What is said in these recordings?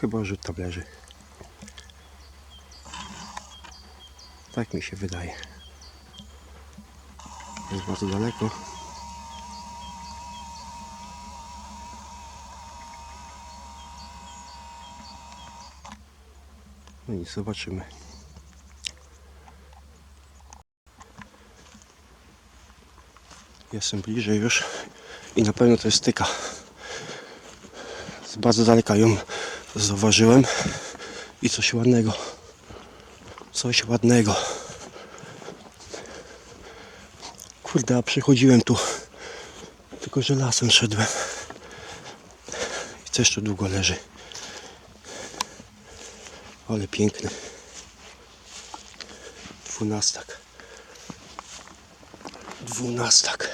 Chyba rzut tam leży. Tak mi się wydaje. Jest bardzo daleko. No i zobaczymy. Jestem bliżej już i na pewno to jest styka. Z bardzo daleka ją zauważyłem i coś ładnego. Coś ładnego. Kurde, a przychodziłem tu. Tylko, że lasem szedłem. I co jeszcze długo leży. Ale piękny. Dwunastak. Dwunastak.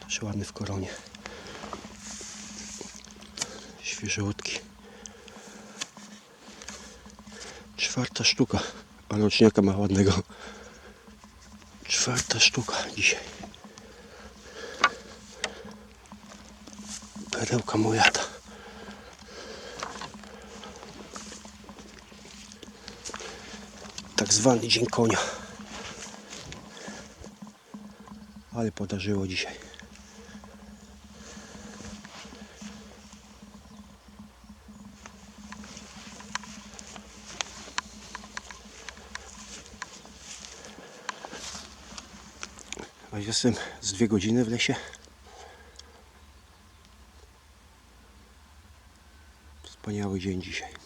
Też ładny w koronie. Świeżutki. Czwarta sztuka. Ale roczniaka ma ładnego. Czwarta sztuka dzisiaj. Perełka mojata. Tak zwany dzień konia. Ale podarzyło dzisiaj. A jestem z dwie godziny w lesie. Wspaniały dzień dzisiaj.